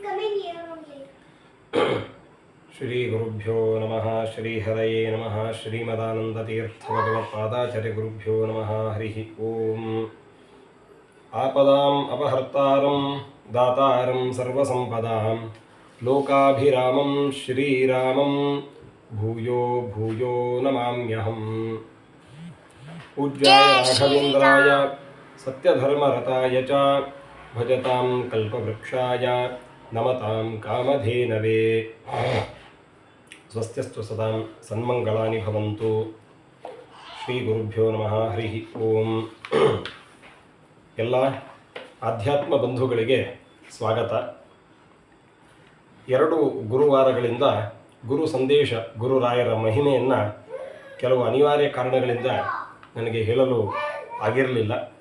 coming here only. Shri ಗುರುಭ್ಯೋ ನಮಃ ಶ್ರೀ ಹರಯೇ ನಮಃ ಶ್ರೀಮದಾನಂದತೀರ್ಥ ಭಗವತ್ಪಾದಾಚಾರ್ಯ ಗುರುಭ್ಯೋ ನಮಃ ಹರಿ ಓಂ ಆಪದಾಂ ಅಪಹರ್ತಾರಂ ದಾತಾರಂ ಸರ್ವಸಂಪದಾಂ ಲೋಕಾಭಿರಾಮಂ ಶ್ರೀರಾಮಂ ಭೂಯೋ ಭೂಯೋ ನಮತಾಂ ಕಾಮಧೇನವೇ ಸ್ವಸ್ತ್ಯಸ್ತು ಸದಾ ಸನ್ಮಂಗಳಾನಿ ಭವಂತು ಶ್ರೀ ಗುರುಭ್ಯೋ ನಮಃ ಹರಿ ಓಂ ಎಲ್ಲ ಆಧ್ಯಾತ್ಮ ಬಂಧುಗಳಿಗೆ ಸ್ವಾಗತ. ಎರಡು ಗುರುವಾರಗಳಿಂದ ಗುರು ಸಂದೇಶ ಗುರುರಾಯರ ಮಹಿಮೆಯನ್ನು ಕೆಲವು ಅನಿವಾರ್ಯ ಕಾರಣಗಳಿಂದ ನನಗೆ ಹೇಳಲು ಆಗಿರಲಿಲ್ಲ.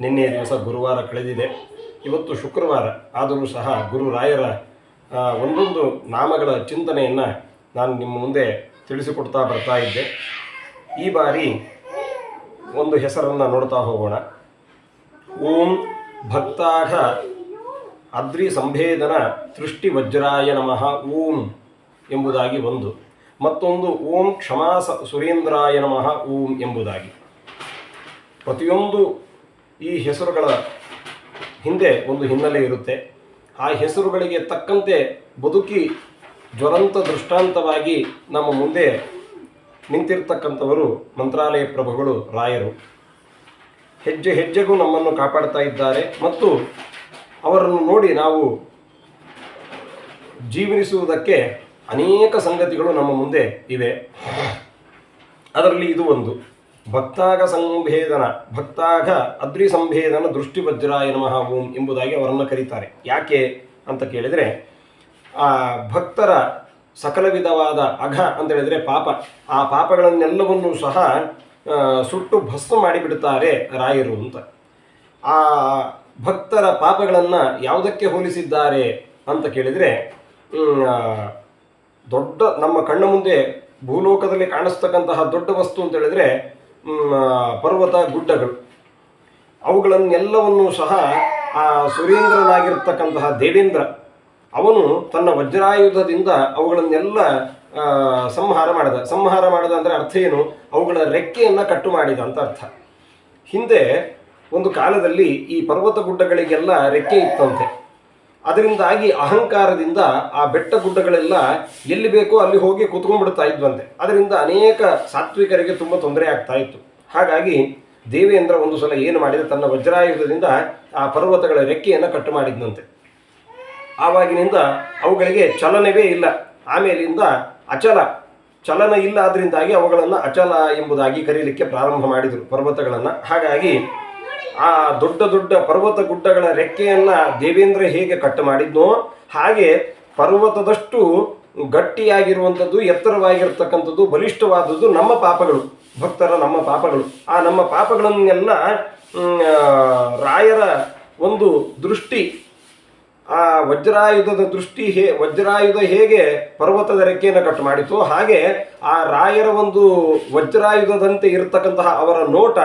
ನಿನ್ನೆ ದಿವಸ ಗುರುವಾರ ಕಳೆದಿದೆ. ಇವತ್ತು ಶುಕ್ರವಾರ, ಆದರೂ ಸಹ ಗುರುರಾಯರ ಒಂದೊಂದು ನಾಮಗಳ ಚಿಂತನೆಯನ್ನು ನಾನು ನಿಮ್ಮ ಮುಂದೆ ತಿಳಿಸಿಕೊಡ್ತಾ ಬರ್ತಾ ಇದ್ದೆ. ಈ ಬಾರಿ ಒಂದು ಹೆಸರನ್ನು ನೋಡ್ತಾ ಹೋಗೋಣ. ಓಂ ಭಕ್ತಾಘ ಅದ್ರಿ ಸಂಭೇದನ ತೃಷ್ಟಿ ವಜ್ರಾಯ ನಮಃ. ಓಂ ಎಂಬುದಾಗಿ ಒಂದು. ಮತ್ತೊಂದು ಓಂ ಕ್ಷಮಾ ಸುರೇಂದ್ರಾಯ ನಮಃ. ಓಂ ಎಂಬುದಾಗಿ. ಪ್ರತಿಯೊಂದು ಈ ಹೆಸರುಗಳ ಹಿಂದೆ ಒಂದು ಹಿನ್ನೆಲೆ ಇರುತ್ತೆ. ಆ ಹೆಸರುಗಳಿಗೆ ತಕ್ಕಂತೆ ಬದುಕಿ ಜ್ವರಂತ ದೃಷ್ಟಾಂತವಾಗಿ ನಮ್ಮ ಮುಂದೆ ನಿಂತಿರ್ತಕ್ಕಂಥವರು ಮಂತ್ರಾಲಯ ಪ್ರಭುಗಳು ರಾಯರು. ಹೆಜ್ಜೆ ಹೆಜ್ಜೆಗೂ ನಮ್ಮನ್ನು ಕಾಪಾಡ್ತಾ ಇದ್ದಾರೆ ಮತ್ತು ಅವರನ್ನು ನೋಡಿ ನಾವು ಜೀವನಿಸುವುದಕ್ಕೆ ಅನೇಕ ಸಂಗತಿಗಳು ನಮ್ಮ ಮುಂದೆ ಇವೆ. ಅದರಲ್ಲಿ ಇದು ಒಂದು. ಭಕ್ತಾಗ ಸಂಭೇದನ, ಭಕ್ತಾಗ ಅದ್ರಿ ಸಂಭೇದನ ದೃಷ್ಟಿ ವಜ್ರಾಯ ನಮಃ ಓಂ ಎಂಬುದಾಗಿ ಅವರನ್ನು ಕರೀತಾರೆ. ಯಾಕೆ ಅಂತ ಕೇಳಿದರೆ, ಆ ಭಕ್ತರ ಸಕಲ ವಿಧವಾದ ಅಘ ಅಂತ ಹೇಳಿದರೆ ಪಾಪ. ಆ ಪಾಪಗಳನ್ನೆಲ್ಲವನ್ನೂ ಸಹ ಸುಟ್ಟು ಭಸ್ಮ ಮಾಡಿಬಿಡುತ್ತಾರೆ ರಾಯರು ಅಂತ. ಆ ಭಕ್ತರ ಪಾಪಗಳನ್ನು ಯಾವುದಕ್ಕೆ ಹೋಲಿಸಿದ್ದಾರೆ ಅಂತ ಕೇಳಿದರೆ ದೊಡ್ಡ ನಮ್ಮ ಕಣ್ಣ ಮುಂದೆ ಭೂಲೋಕದಲ್ಲಿ ಕಾಣಿಸ್ತಕ್ಕಂತಹ ದೊಡ್ಡ ವಸ್ತು ಅಂತ ಹೇಳಿದ್ರೆ ಪರ್ವತ ಗುಡ್ಡಗಳು. ಅವುಗಳನ್ನೆಲ್ಲವನ್ನೂ ಸಹ ಆ ಸುರೇಂದ್ರನಾಗಿರ್ತಕ್ಕಂತಹ ದೇವೇಂದ್ರ, ಅವನು ತನ್ನ ವಜ್ರಾಯುಧದಿಂದ ಅವುಗಳನ್ನೆಲ್ಲ ಸಂಹಾರ ಮಾಡಿದ. ಸಂಹಾರ ಮಾಡಿದ ಅಂದರೆ ಅರ್ಥ ಏನು? ಅವುಗಳ ರೆಕ್ಕೆಯನ್ನು ಕಟ್ಟು ಮಾಡಿದ ಅಂತ ಅರ್ಥ. ಹಿಂದೆ ಒಂದು ಕಾಲದಲ್ಲಿ ಈ ಪರ್ವತ ಗುಡ್ಡಗಳಿಗೆಲ್ಲ ರೆಕ್ಕೆ ಇತ್ತಂತೆ. ಅದರಿಂದಾಗಿ ಅಹಂಕಾರದಿಂದ ಆ ಬೆಟ್ಟ ಗುಡ್ಡಗಳೆಲ್ಲ ಎಲ್ಲಿ ಬೇಕೋ ಅಲ್ಲಿ ಹೋಗಿ ಕುತ್ಕೊಂಡ್ಬಿಡ್ತಾ ಇದ್ವಂತೆ. ಅದರಿಂದ ಅನೇಕ ಸಾತ್ವಿಕರಿಗೆ ತುಂಬ ತೊಂದರೆ ಆಗ್ತಾ ಇತ್ತು. ಹಾಗಾಗಿ ದೇವೇಂದ್ರ ಒಂದು ಸಲ ಏನು ಮಾಡಿದ ತನ್ನ ವಜ್ರಾಯುಧದಿಂದ ಆ ಪರ್ವತಗಳ ರೆಕ್ಕೆಯನ್ನು ಕಟ್ಟು ಮಾಡಿದ್ನಂತೆ. ಆವಾಗಿನಿಂದ ಅವುಗಳಿಗೆ ಚಲನವೇ ಇಲ್ಲ. ಆಮೇಲಿಂದ ಅಚಲ. ಚಲನ ಇಲ್ಲ ಅದರಿಂದಾಗಿ ಅವುಗಳನ್ನು ಅಚಲ ಎಂಬುದಾಗಿ ಕರೀಲಿಕ್ಕೆ ಪ್ರಾರಂಭ ಮಾಡಿದರು ಪರ್ವತಗಳನ್ನು. ಹಾಗಾಗಿ ಆ ದೊಡ್ಡ ದೊಡ್ಡ ಪರ್ವತ ಗುಡ್ಡಗಳ ರೆಕ್ಕೆಯನ್ನ ದೇವೇಂದ್ರ ಹೇಗೆ ಕಟ್ಟು ಮಾಡಿದ್ನೋ ಹಾಗೆ ಪರ್ವತದಷ್ಟು ಗಟ್ಟಿಯಾಗಿರುವಂಥದ್ದು, ಎತ್ತರವಾಗಿರ್ತಕ್ಕಂಥದ್ದು, ಬಲಿಷ್ಠವಾದದ್ದು ನಮ್ಮ ಪಾಪಗಳು, ಭಕ್ತರ ನಮ್ಮ ಪಾಪಗಳು. ಆ ನಮ್ಮ ಪಾಪಗಳನ್ನೆಲ್ಲ ರಾಯರ ಒಂದು ದೃಷ್ಟಿ, ಆ ವಜ್ರಾಯುಧದ ದೃಷ್ಟಿ ಹೇ, ವಜ್ರಾಯುಧ ಹೇಗೆ ಪರ್ವತದ ರೆಕ್ಕೆಯನ್ನು ಕಟ್ಟು ಮಾಡಿತು ಹಾಗೆ ಆ ರಾಯರ ಒಂದು ವಜ್ರಾಯುಧದಂತೆ ಇರತಕ್ಕಂತಹ ಅವರ ನೋಟ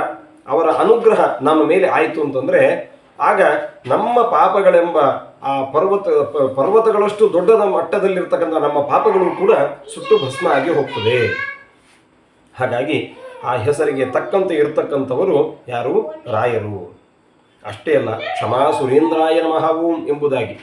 ಅವರ ಅನುಗ್ರಹ ನಮ್ಮ ಮೇಲೆ ಆಯಿತು ಅಂತಂದರೆ, ಆಗ ನಮ್ಮ ಪಾಪಗಳೆಂಬ ಆ ಪರ್ವತ, ಪರ್ವತಗಳಷ್ಟು ದೊಡ್ಡದ ಮಟ್ಟದಲ್ಲಿರ್ತಕ್ಕಂಥ ನಮ್ಮ ಪಾಪಗಳು ಕೂಡ ಸುಟ್ಟು ಭಸ್ಮ ಆಗಿ ಹೋಗ್ತದೆ. ಹಾಗಾಗಿ ಆ ಹೆಸರಿಗೆ ತಕ್ಕಂತೆ ಇರತಕ್ಕಂಥವರು ಯಾರು? ರಾಯರು. ಅಷ್ಟೇ ಅಲ್ಲ, ಕ್ಷಮಾ ಸುರೇಂದ್ರಾಯ ನಮಃ ಎಂಬುದಾಗಿ.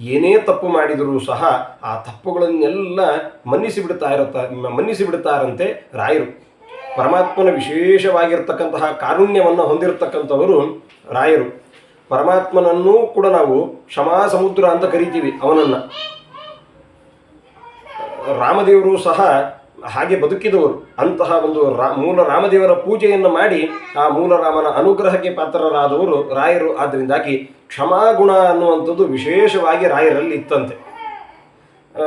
ಏನೇ ತಪ್ಪು ಮಾಡಿದರೂ ಸಹ ಆ ತಪ್ಪುಗಳನ್ನೆಲ್ಲ ಮನ್ನಿಸಿ ಬಿಡ್ತಾ ಇರುತ್ತ ಮನ್ನಿಸಿ ಬಿಡ್ತಾರಂತೆ ರಾಯರು. ಪರಮಾತ್ಮನ ವಿಶೇಷವಾಗಿರ್ತಕ್ಕಂತಹ ಕಾರುಣ್ಯವನ್ನು ಹೊಂದಿರತಕ್ಕಂಥವರು ರಾಯರು. ಪರಮಾತ್ಮನನ್ನೂ ಕೂಡ ನಾವು ಕ್ಷಮಾ ಸಮುದ್ರ ಅಂತ ಕರಿತೀವಿ ಅವನನ್ನು. ರಾಮದೇವರು ಸಹ ಹಾಗೆ ಬದುಕಿದವರು. ಅಂತಹ ಒಂದು ರಾ ಮೂಲ ರಾಮದೇವರ ಪೂಜೆಯನ್ನು ಮಾಡಿ ಆ ಮೂಲ ರಾಮನ ಅನುಗ್ರಹಕ್ಕೆ ಪಾತ್ರರಾದವರು ರಾಯರು. ಆದ್ದರಿಂದಾಗಿ ಕ್ಷಮಾಗುಣ ಅನ್ನುವಂಥದ್ದು ವಿಶೇಷವಾಗಿ ರಾಯರಲ್ಲಿ ಇತ್ತಂತೆ. ಆ,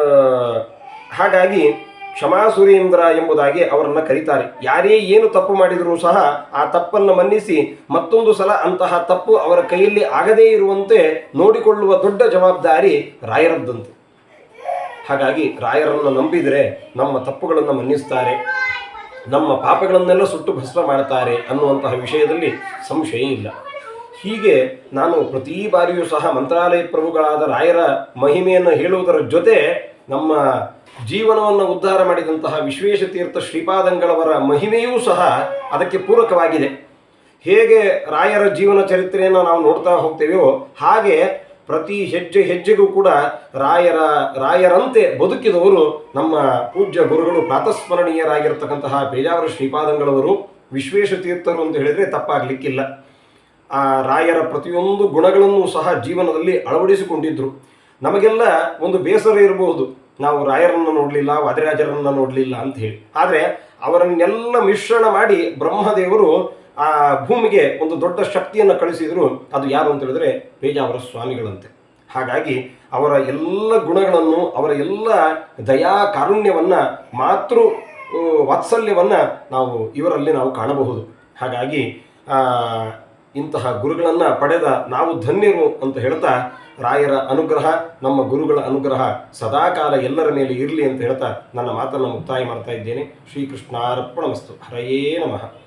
ಕ್ಷಮಾಸುರೇಂದ್ರ ಎಂಬುದಾಗಿ ಅವರನ್ನು ಕರೀತಾರೆ. ಯಾರೇ ಏನು ತಪ್ಪು ಮಾಡಿದರೂ ಸಹ ಆ ತಪ್ಪನ್ನು ಮನ್ನಿಸಿ ಮತ್ತೊಂದು ಸಲ ಅಂತಹ ತಪ್ಪು ಅವರ ಕೈಯಲ್ಲಿ ಆಗದೇ ಇರುವಂತೆ ನೋಡಿಕೊಳ್ಳುವ ದೊಡ್ಡ ಜವಾಬ್ದಾರಿ ರಾಯರದ್ದಂತೆ. ಹಾಗಾಗಿ ರಾಯರನ್ನು ನಂಬಿದರೆ ನಮ್ಮ ತಪ್ಪುಗಳನ್ನು ಮನ್ನಿಸ್ತಾರೆ, ನಮ್ಮ ಪಾಪಗಳನ್ನೆಲ್ಲ ಸುಟ್ಟು ಭಸ್ಮ ಮಾಡ್ತಾರೆ ಅನ್ನುವಂತಹ ವಿಷಯದಲ್ಲಿ ಸಂಶಯ ಇಲ್ಲ. ಹೀಗೆ ನಾನು ಪ್ರತಿ ಬಾರಿಯೂ ಸಹ ಮಂತ್ರಾಲಯ ಪ್ರಭುಗಳಾದ ರಾಯರ ಮಹಿಮೆಯನ್ನು ಹೇಳುವುದರ ಜೊತೆ ನಮ್ಮ ಜೀವನವನ್ನು ಉದ್ಧಾರ ಮಾಡಿದಂತಹ ವಿಶ್ವೇಶತೀರ್ಥ ಶ್ರೀಪಾದಂಗಳವರ ಮಹಿಮೆಯೂ ಸಹ ಅದಕ್ಕೆ ಪೂರಕವಾಗಿದೆ. ಹೇಗೆ ರಾಯರ ಜೀವನ ಚರಿತ್ರೆಯನ್ನು ನಾವು ನೋಡ್ತಾ ಹೋಗ್ತೇವೆಯೋ ಹಾಗೆ ಪ್ರತಿ ಹೆಜ್ಜೆ ಹೆಜ್ಜೆಗೂ ಕೂಡ ರಾಯರ, ರಾಯರಂತೆ ಬದುಕಿದವರು ನಮ್ಮ ಪೂಜ್ಯ ಗುರುಗಳು ಪ್ರಾತಸ್ಮರಣೀಯರಾಗಿರ್ತಕ್ಕಂತಹ ಪೇಜಾವರ ಶ್ರೀಪಾದಂಗಳವರು ವಿಶ್ವೇಶ ತೀರ್ಥರು ಅಂತ ಹೇಳಿದರೆ ತಪ್ಪಾಗಲಿಕ್ಕಿಲ್ಲ. ಆ ರಾಯರ ಪ್ರತಿಯೊಂದು ಗುಣಗಳನ್ನು ಸಹ ಜೀವನದಲ್ಲಿ ಅಳವಡಿಸಿಕೊಂಡಿದ್ದರು ನಮಗೆಲ್ಲ ಒಂದು ಬೇಸರ ಇರಬಹುದು ನಾವು ರಾಯರನ್ನು ನೋಡಲಿಲ್ಲ, ವಾದಿರಾಜರನ್ನು ನೋಡಲಿಲ್ಲ ಅಂತ ಹೇಳಿ. ಆದರೆ ಅವರನ್ನೆಲ್ಲ ಮಿಶ್ರಣ ಮಾಡಿ ಬ್ರಹ್ಮದೇವರು ಆ ಭೂಮಿಗೆ ಒಂದು ದೊಡ್ಡ ಶಕ್ತಿಯನ್ನು ಕಳಿಸಿದ್ರು. ಅದು ಯಾರು ಅಂತ ಹೇಳಿದ್ರೆ ಪೇಜಾವರ ಸ್ವಾಮಿಗಳಂತೆ. ಹಾಗಾಗಿ ಅವರ ಎಲ್ಲ ಗುಣಗಳನ್ನು, ಅವರ ಎಲ್ಲ ದಯಾ ಕಾರುಣ್ಯವನ್ನು, ಮಾತೃ ವಾತ್ಸಲ್ಯವನ್ನು ನಾವು ಇವರಲ್ಲಿ ನಾವು ಕಾಣಬಹುದು. ಹಾಗಾಗಿ ಇಂತಹ ಗುರುಗಳನ್ನು ಪಡೆದ ನಾವು ಧನ್ಯರು ಅಂತ ಹೇಳ್ತಾ ರಾಯರ ಅನುಗ್ರಹ, ನಮ್ಮ ಗುರುಗಳ ಅನುಗ್ರಹ ಸದಾಕಾಲ ಎಲ್ಲರ ಮೇಲೆ ಇರಲಿ ಅಂತ ಹೇಳ್ತಾ ನನ್ನ ಮಾತನ್ನು ಮುಕ್ತಾಯ ಮಾಡ್ತಾ ಇದ್ದೇನೆ. ಶ್ರೀಕೃಷ್ಣಾರ್ಪಣ ಮಸ್ತು ಹರಯೇ ನಮಃ.